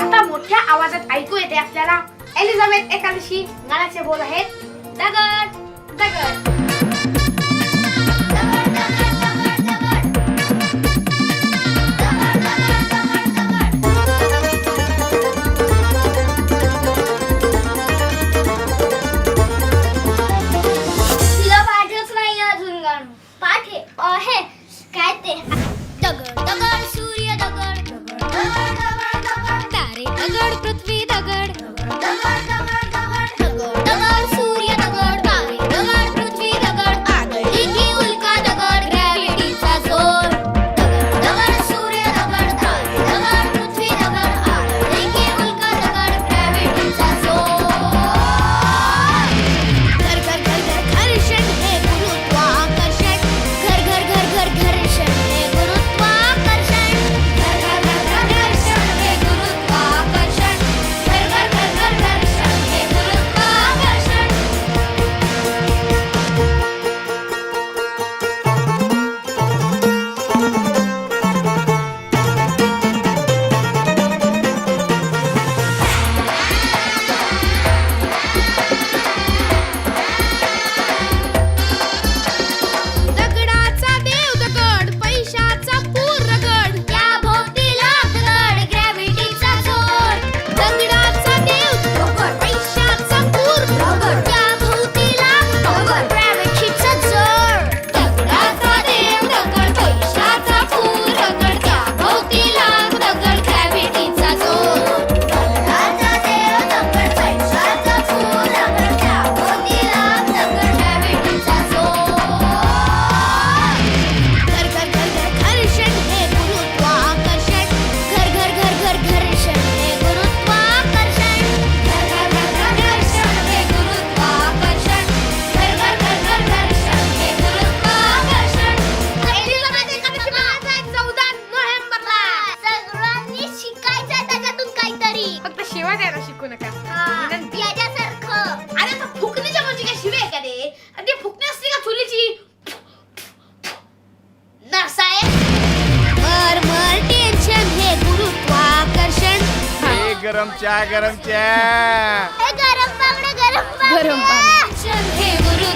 आता मोठ्या आवाजात ऐकू येते आपल्याला एलिझाबेथ एकादशी गाण्याचे बोल आहेत दगड दगड शिव्या द्यायला गरम चहा गरम चहा गरम बांगडे गरम गरम बांगडे. गुरु